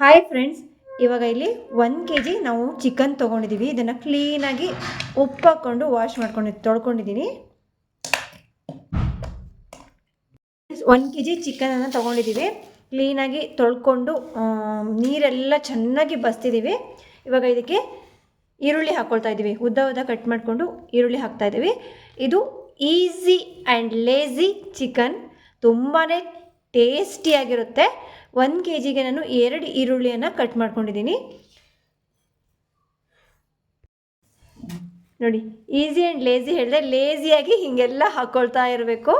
Hi friends ಇವಾಗ ಇಲ್ಲಿ one K G ನಾವು ಚಿಕನ್ ತೊಗೊಂಡಿದ್ದೀವಿ ಇದನ್ನು ಕ್ಲೀನಾಗಿ ಉಪ್ಪು ಹಾಕ್ಕೊಂಡು ವಾಶ್ ಮಾಡ್ಕೊಂಡು ತೊಳ್ಕೊಂಡಿದ್ದೀನಿ ಒನ್ ಕೆ ಜಿ ಚಿಕನನ್ನು ತೊಗೊಂಡಿದ್ದೀವಿ ಕ್ಲೀನಾಗಿ ತೊಳ್ಕೊಂಡು ನೀರೆಲ್ಲ ಚೆನ್ನಾಗಿ ಬಸ್ತಿದ್ದೀವಿ ಇವಾಗ ಇದಕ್ಕೆ ಈರುಳ್ಳಿ ಹಾಕ್ಕೊಳ್ತಾ ಇದ್ದೀವಿ ಉದ್ದ ಉದ್ದ ಕಟ್ ಮಾಡಿಕೊಂಡು ಈರುಳ್ಳಿ ಹಾಕ್ತಾ ಇದ್ದೀವಿ ಇದು ಈಸಿ ಆ್ಯಂಡ್ ಲೇಝಿ ಚಿಕನ್ ತುಂಬಾ ಟೇಸ್ಟಿಯಾಗಿರುತ್ತೆ ಒಂದು ಕೆ ಜಿಗೆ ನಾನು ಎರಡು ಈರುಳ್ಳಿಯನ್ನು ಕಟ್ ಮಾಡ್ಕೊಂಡಿದ್ದೀನಿ. ನೋಡಿ, ಈಸಿ ಆ್ಯಂಡ್ ಲೇಸಿ ಹೇಳಿದ್ರೆ ಲೇಸಿಯಾಗಿ ಹೀಗೆಲ್ಲ ಹಾಕ್ಕೊಳ್ತಾ ಇರಬೇಕು.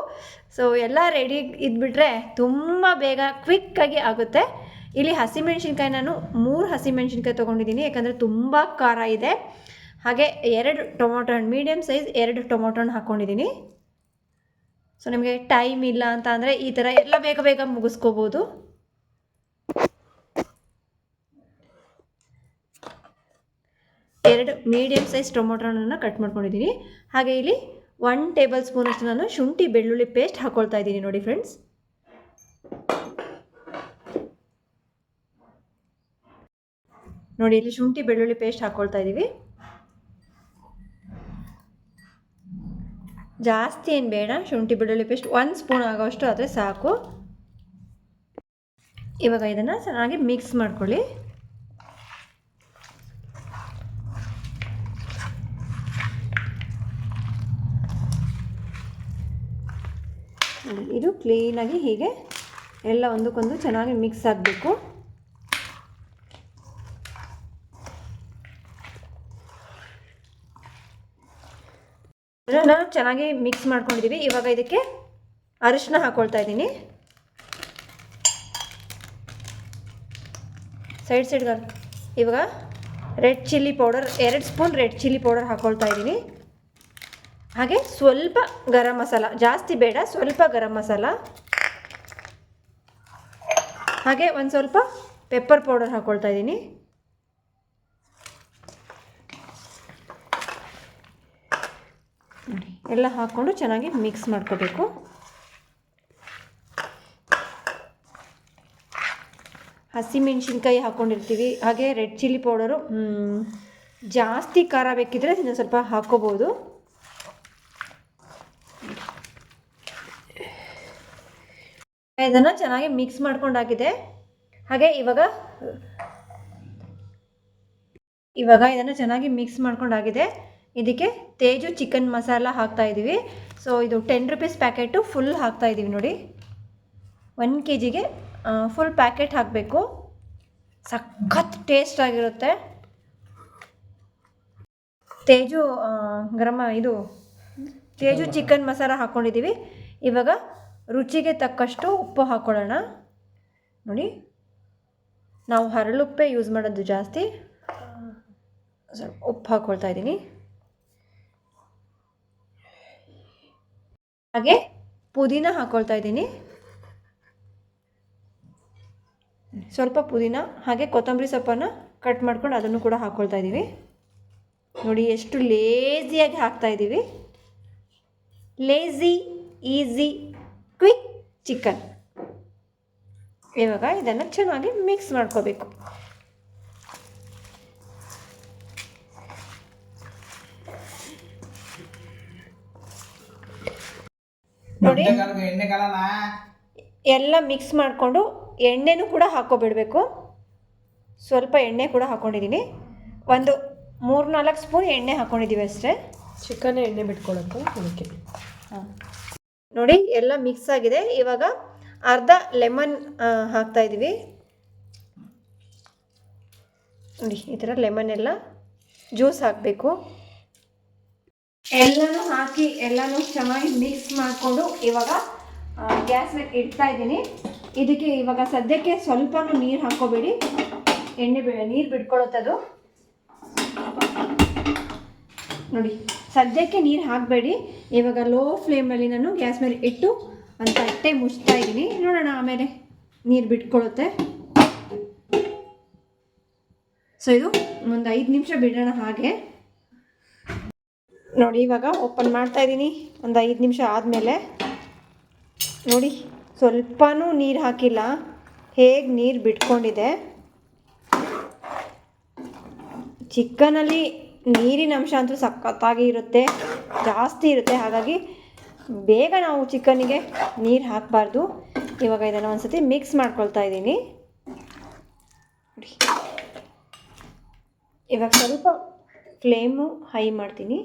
ಸೊ ಎಲ್ಲ ರೆಡಿ ಇದ್ಬಿಟ್ರೆ ತುಂಬ ಬೇಗ ಕ್ವಿಕ್ಕಾಗಿ ಆಗುತ್ತೆ. ಇಲ್ಲಿ ಹಸಿಮೆಣ್ಸಿನ್ಕಾಯಿ ನಾನು ಮೂರು ಹಸಿಮೆಣ್ಸಿನ್ಕಾಯಿ ತೊಗೊಂಡಿದ್ದೀನಿ, ಯಾಕಂದರೆ ತುಂಬ ಖಾರ ಇದೆ. ಹಾಗೆ ಎರಡು ಟೊಮೊಟೊ ಹಣ್ಣು ಮೀಡಿಯಮ್ ಸೈಜ್ ಎರಡು ಟೊಮೊಟೊ ಹಣ್ಣು ಹಾಕ್ಕೊಂಡಿದ್ದೀನಿ ಸೊ ನಿಮಗೆ ಟೈಮ್ ಇಲ್ಲ ಅಂತ ಅಂದರೆ ಈ ಥರ ಎಲ್ಲ ಬೇಗ ಬೇಗ ಮುಗಿಸ್ಕೋಬೋದು. ಎರಡು ಮೀಡಿಯಮ್ ಸೈಜ್ ಟೊಮೊಟೊನ ಕಟ್ ಮಾಡ್ಕೊಂಡಿದ್ದೀನಿ. ಹಾಗೆ ಇಲ್ಲಿ ಒನ್ ಟೇಬಲ್ ಸ್ಪೂನಷ್ಟು ನಾನು ಶುಂಠಿ, ಬೆಳ್ಳುಳ್ಳಿ ಪೇಸ್ಟ್ ಹಾಕ್ಕೊಳ್ತಾ ಇದ್ದೀನಿ ನೋಡಿ ಫ್ರೆಂಡ್ಸ್ ನೋಡಿ ಇಲ್ಲಿ ಶುಂಠಿ, ಬೆಳ್ಳುಳ್ಳಿ ಪೇಸ್ಟ್ ಹಾಕ್ಕೊಳ್ತಾ ಇದ್ದೀವಿ. ಜಾಸ್ತಿ ಏನು ಬೇಡ, ಶುಂಠಿ, ಬೆಳ್ಳುಳ್ಳಿ ಪೇಸ್ಟ್ ಒಂದು ಸ್ಪೂನ್ ಆಗೋಷ್ಟು ಆದರೆ ಸಾಕು. ಇವಾಗ ಇದನ್ನು ಚೆನ್ನಾಗಿ ಮಿಕ್ಸ್ ಮಾಡ್ಕೊಳ್ಳಿ. ಇದು ಕ್ಲೀನಾಗಿ ಹೀಗೆ ಎಲ್ಲ ಒಂದಕ್ಕೊಂದು ಚೆನ್ನಾಗಿ ಮಿಕ್ಸ್ ಆಗಬೇಕು. ಇದನ್ನು ಚೆನ್ನಾಗಿ ಮಿಕ್ಸ್ ಮಾಡ್ಕೊಂಡಿದ್ದೀವಿ ಇವಾಗ ಇದಕ್ಕೆ ಅರಿಶಿನ ಹಾಕ್ಕೊಳ್ತಾ ಇದ್ದೀನಿ. ಸೈಡ್ ಸೈಡ್ಗೆ ಇವಾಗ ರೆಡ್ ಚಿಲ್ಲಿ ಪೌಡರ್ ಎರಡು ಸ್ಪೂನ್ ರೆಡ್ ಚಿಲ್ಲಿ ಪೌಡರ್ ಹಾಕ್ಕೊಳ್ತಾ ಇದ್ದೀನಿ. ಹಾಗೆ ಸ್ವಲ್ಪ ಗರಂ ಮಸಾಲ, ಜಾಸ್ತಿ ಬೇಡ, ಸ್ವಲ್ಪ ಗರಂ ಮಸಾಲ. ಹಾಗೆ ಒಂದು ಸ್ವಲ್ಪ ಪೆಪ್ಪರ್ ಪೌಡರ್ ಹಾಕ್ಕೊಳ್ತಾ ಇದ್ದೀನಿ. ಎಲ್ಲ ಹಾಕ್ಕೊಂಡು ಚೆನ್ನಾಗಿ ಮಿಕ್ಸ್ ಮಾಡ್ಕೋಬೇಕು. ಹಸಿಮೆಣ್ಸಿನ್ಕಾಯಿ ಹಾಕ್ಕೊಂಡಿರ್ತೀವಿ ಹಾಗೆ ರೆಡ್ ಚಿಲ್ಲಿ ಪೌಡರು ಜಾಸ್ತಿ ಖಾರ ಬೇಕಿದ್ರೆ ಇನ್ನೊಂದು ಸ್ವಲ್ಪ ಹಾಕ್ಕೋಬೋದು ಇದನ್ನು ಚೆನ್ನಾಗಿ ಮಿಕ್ಸ್ ಮಾಡ್ಕೊಂಡಾಗಿದೆ. ಹಾಗೆ ಇವಾಗ ಇವಾಗ ಇದನ್ನು ಚೆನ್ನಾಗಿ ಮಿಕ್ಸ್ ಮಾಡ್ಕೊಂಡಾಗಿದೆ. ಇದಕ್ಕೆ ತೇಜು ಚಿಕನ್ ಮಸಾಲ ಹಾಕ್ತಾ ಇದ್ದೀವಿ ಸೊ ಇದು ಟೆನ್ ರುಪೀಸ್ ಪ್ಯಾಕೆಟು ಫುಲ್ ಹಾಕ್ತಾ ಇದ್ದೀವಿ ನೋಡಿ. ಒನ್ ಕೆ ಜಿಗೆ ಫುಲ್ ಪ್ಯಾಕೆಟ್ ಹಾಕಬೇಕು. ಸಖತ್ ಟೇಸ್ಟ್ ಆಗಿರುತ್ತೆ. ತೇಜು ಗರಮ, ಇದು, ತೇಜು ಚಿಕನ್ ಮಸಾಲ ಹಾಕ್ಕೊಂಡಿದ್ದೀವಿ ಇವಾಗ ರುಚಿಗೆ ತಕ್ಕಷ್ಟು ಉಪ್ಪು ಹಾಕ್ಕೊಳ್ಳೋಣ ನೋಡಿ, ನಾವು ಹರಳುಪ್ಪೆ ಯೂಸ್ ಮಾಡೋದು ಜಾಸ್ತಿ. ಸ್ವಲ್ಪ ಉಪ್ಪು ಹಾಕ್ಕೊಳ್ತಾ ಇದ್ದೀನಿ. ಹಾಗೆ ಪುದೀನ ಹಾಕ್ಕೊಳ್ತಾ ಇದ್ದೀನಿ. ಸ್ವಲ್ಪ ಪುದೀನ, ಹಾಗೆ ಕೊತ್ತಂಬರಿ ಸೊಪ್ಪನ್ನು ಕಟ್ ಮಾಡ್ಕೊಂಡು ಅದನ್ನು ಕೂಡ ಹಾಕ್ಕೊಳ್ತಾ ಇದ್ದೀವಿ. ನೋಡಿ, ಎಷ್ಟು ಲೇಸಿಯಾಗಿ ಹಾಕ್ತಾ ಇದ್ದೀವಿ. ಲೇಸಿ ಈಸಿ ಕ್ವಿಕ್ ಚಿಕನ್ ಇವಾಗ ಇದನ್ನು ಚೆನ್ನಾಗಿ ಮಿಕ್ಸ್ ಮಾಡ್ಕೋಬೇಕು. ನೋಡಿ ಎಲ್ಲ ಮಿಕ್ಸ್ ಮಾಡಿಕೊಂಡು ಎಣ್ಣೆನೂ ಕೂಡ ಹಾಕೋಬಿಡಬೇಕು ಸ್ವಲ್ಪ ಎಣ್ಣೆ ಕೂಡ ಹಾಕ್ಕೊಂಡಿದ್ದೀನಿ ಒಂದು ಮೂರು ನಾಲ್ಕು ಸ್ಪೂನ್ ಎಣ್ಣೆ ಹಾಕ್ಕೊಂಡಿದ್ದೀವಿ ಅಷ್ಟೇ. ಚಿಕನ್ ಎಣ್ಣೆ ಬಿಟ್ಕೊಳಕ್ಕೆ ಅದಕ್ಕೆ. ಹಾಂ. ನೋಡಿ ಎಲ್ಲ ಮಿಕ್ಸ್ ಆಗಿದೆ. ಇವಾಗ ಅರ್ಧ ಲೆಮನ್ ಹಾಕ್ತಾ ಇದ್ದೀವಿ ನೋಡಿ, ಈ ಥರ ಲೆಮನ್ ಎಲ್ಲ ಜ್ಯೂಸ್ ಹಾಕಬೇಕು. ಎಲ್ಲನೂ ಹಾಕಿ ಎಲ್ಲನೂ ಚೆನ್ನಾಗಿ ಮಿಕ್ಸ್ ಮಾಡಿಕೊಂಡು ಇವಾಗ ಗ್ಯಾಸ್ ಮೇಲೆ ಇಡ್ತಾ ಇದ್ದೀನಿ. ಇದಕ್ಕೆ ಇವಾಗ ಸದ್ಯಕ್ಕೆ ಸ್ವಲ್ಪನೂ ನೀರು ಹಾಕೋಬೇಡಿ. ಎಣ್ಣೆ ಬಿ, ನೀರು ಬಿಟ್ಕೊಳ್ಳುತ್ತದು ನೋಡಿ, ಸದ್ಯಕ್ಕೆ ನೀರು ಹಾಕಬೇಡಿ. ಇವಾಗ ಲೋ ಫ್ಲೇಮಲ್ಲಿ ನಾನು ಗ್ಯಾಸ್ ಮೇಲೆ ಇಟ್ಟು ಒಂದು ತಟ್ಟೆ ಮುಚ್ತಾ ಇದ್ದೀನಿ. ನೋಡೋಣ ಆಮೇಲೆ ನೀರು ಬಿಟ್ಕೊಳ್ಳುತ್ತೆ ಸೊ ಇದು ಒಂದು ಐದು ನಿಮಿಷ ಬಿಡೋಣ ಹಾಗೆ. ನೋಡಿ, ಇವಾಗ ಓಪನ್ ಮಾಡ್ತಾ ಇದ್ದೀನಿ. ಒಂದು ಐದು ನಿಮಿಷ ಆದಮೇಲೆ. ನೋಡಿ, ಸ್ವಲ್ಪನೂ ನೀರು ಹಾಕಿಲ್ಲ. ಹೇಗೆ ನೀರು ಬಿಟ್ಕೊಂಡಿದೆ. ಚಿಕನಲ್ಲಿ ನೀರಿನ ಅಂಶ ಅಂತೂ ಸಖತ್ತಾಗಿ ಇರುತ್ತೆ, ಜಾಸ್ತಿ ಇರುತ್ತೆ. ಹಾಗಾಗಿ ಬೇಗ ನಾವು ಚಿಕನ್ನಿಗೆ ನೀರು ಹಾಕಬಾರ್ದು. ಇವಾಗ ಇದನ್ನು ಒಂದು ಸತಿ ಮಿಕ್ಸ್ ಮಾಡ್ಕೊಳ್ತಾ ಇದ್ದೀನಿ. ಇವಾಗ ಸ್ವಲ್ಪ ಫ್ಲೇಮು ಹೈ ಮಾಡ್ತೀನಿ.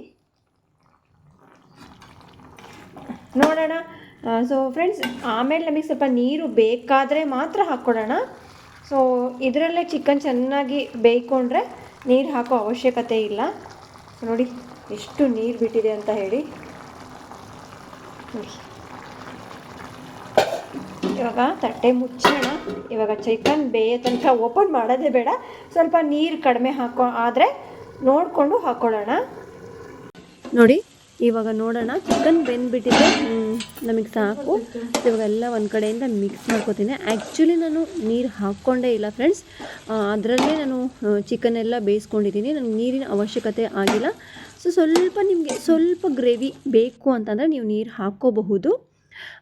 ನೋಡೋಣ. ಸೊ ಫ್ರೆಂಡ್ಸ್ ಆಮೇಲೆ ನಮಗೆ ಸ್ವಲ್ಪ ನೀರು ಬೇಕಾದರೆ ಮಾತ್ರ ಹಾಕ್ಕೊಡೋಣ. ಸೊ ಇದರಲ್ಲೇ ಚಿಕನ್ ಚೆನ್ನಾಗಿ ಬೇಯ್ಕೊಂಡ್ರೆ ನೀರು ಹಾಕೋ ಅವಶ್ಯಕತೆ ಇಲ್ಲ. ನೋಡಿ, ಎಷ್ಟು ನೀರು ಬಿಟ್ಟಿದೆ ಅಂತ ಹೇಳಿ. ಇವಾಗ ತಟ್ಟೆ ಮುಚ್ಚೋಣ. ಇವಾಗ ಚಿಕನ್ ಬೇಯೋ ತನಕ ಓಪನ್ ಮಾಡೋದೇ ಬೇಡ. ಸ್ವಲ್ಪ ನೀರು ಕಡಿಮೆ ಹಾಕೋ, ಆದರೆ ನೋಡಿಕೊಂಡು ಹಾಕ್ಕೊಳ್ಳೋಣ ನೋಡಿ ಇವಾಗ ನೋಡೋಣ. ಚಿಕನ್ ಬೆಂದ್ಬಿಟ್ಟಿದೆ. ನಮಗೆ ಸಾಕು. ಇವಾಗ ಎಲ್ಲ ಒಂದು ಕಡೆಯಿಂದ ಮಿಕ್ಸ್ ಮಾಡ್ಕೋತೀನಿ. ಆ್ಯಕ್ಚುಲಿ ನಾನು ನೀರು ಹಾಕ್ಕೊಂಡೇ ಇಲ್ಲ ಫ್ರೆಂಡ್ಸ್ ಅದರಲ್ಲೇ ನಾನು ಚಿಕನ್ ಎಲ್ಲ ಬೇಯಿಸ್ಕೊಂಡಿದ್ದೀನಿ. ನನಗೆ ನೀರಿನ ಅವಶ್ಯಕತೆ ಆಗಿಲ್ಲ. ಸೊ ಸ್ವಲ್ಪ ನಿಮಗೆ, ಸ್ವಲ್ಪ ಗ್ರೇವಿ ಬೇಕು ಅಂತಂದರೆ ನೀವು ನೀರು ಹಾಕ್ಕೋಬಹುದು.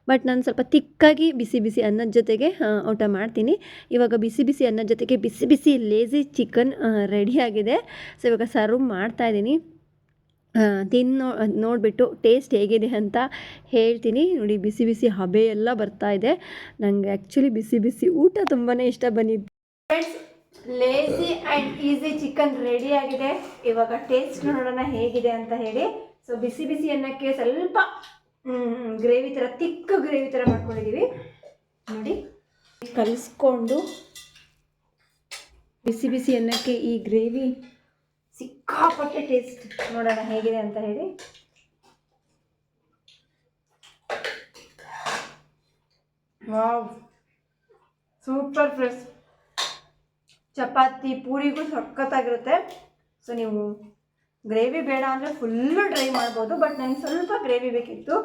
ಬಟ್ ನಾನು ಸ್ವಲ್ಪ ತಿಕ್ಕಾಗಿ ಬಿಸಿ ಬಿಸಿ ಅನ್ನದ ಜೊತೆಗೆ ಊಟ ಮಾಡ್ತೀನಿ. ಇವಾಗ ಬಿಸಿ ಬಿಸಿ ಅನ್ನದ ಜೊತೆಗೆ ಬಿಸಿ ಬಿಸಿ ಲೇಸಿ ಚಿಕನ್ ರೆಡಿಯಾಗಿದೆ ಸೊ ಇವಾಗ ಸರ್ವ್ ಮಾಡ್ತಾಯಿದ್ದೀನಿ ತಿನ್ನೋ, ನೋಡಿಬಿಟ್ಟು ಟೇಸ್ಟ್ ಹೇಗಿದೆ ಅಂತ ಹೇಳ್ತೀನಿ. ನೋಡಿ, ಬಿಸಿ ಬಿಸಿ ಹಬೆ ಎಲ್ಲ ಬರ್ತಾ ಇದೆ. ನನಗೆ ಆ್ಯಕ್ಚುಲಿ ಬಿಸಿ ಬಿಸಿ ಊಟ ತುಂಬಾ ಇಷ್ಟ friends lazy and easy chicken ready ಆಗಿದೆ. ಇವಾಗ ಟೇಸ್ಟ್ ನೋಡೋಣ ಹೇಗಿದೆ ಅಂತ ಹೇಳಿ. ಸೊ ಬಿಸಿ ಬಿಸಿ ಅನ್ನಕ್ಕೆ ಸ್ವಲ್ಪ ಗ್ರೇವಿ ಥರ ತಿಕ್ಕ ಗ್ರೇವಿ ಥರ ಮಾಡ್ಕೊಂಡಿದ್ದೀವಿ ನೋಡಿ, ಕಲಿಸ್ಕೊಂಡು ಬಿಸಿ ಬಿಸಿ ಅನ್ನಕ್ಕೆ ಈ ಗ್ರೇವಿ ಸಿಕ್ಕಾಪಟ್ಟೆ ಟೇಸ್ಟ್ ನೋಡೋಣ ಹೇಗಿದೆ ಅಂತ ಹೇಳಿ. Super fresh. ಚಪಾತಿ ಪೂರಿಗೂ ಸಖತ್ತಾಗಿರುತ್ತೆ. ಸೊ ನೀವು ಗ್ರೇವಿ ಬೇಡ ಅಂದರೆ ಫುಲ್ಲು ಡ್ರೈ ಮಾಡ್ಬೋದು ಬಟ್ ನನಗೆ ಸ್ವಲ್ಪ ಗ್ರೇವಿ ಬೇಕಿತ್ತು.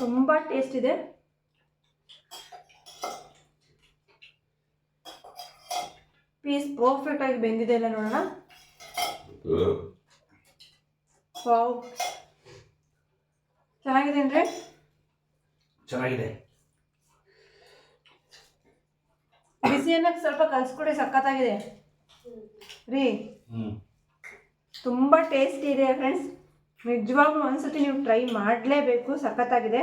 ತುಂಬ ಟೇಸ್ಟ್ ಇದೆ. ಪೀಸ್ ಪರ್ಫೆಕ್ಟಾಗಿ ಬೆಂದಿದೆ ಇಲ್ಲ ನೋಡೋಣ. ವಾವ್. ಚೆನ್ನಾಗಿದೆ ಅಂದರೆ ಚೆನ್ನಾಗಿದೆ. ಬಿಸಿ ಅನ್ನಕ್ಕೆ ಸ್ವಲ್ಪ ಕಲ್ಸ್ಕೊಡಿ ಸಖತ್ತಾಗಿದೆ. ರೀ ತುಂಬಾ ತುಂಬ ಟೇಸ್ಟಿ ಇದೆ ಫ್ರೆಂಡ್ಸ್. ನಿಜವಾಗ್ಲೂ ಒಂದ್ಸತಿ ನೀವು ಟ್ರೈ ಮಾಡಲೇಬೇಕು ಸಖತ್ತಾಗಿದೆ.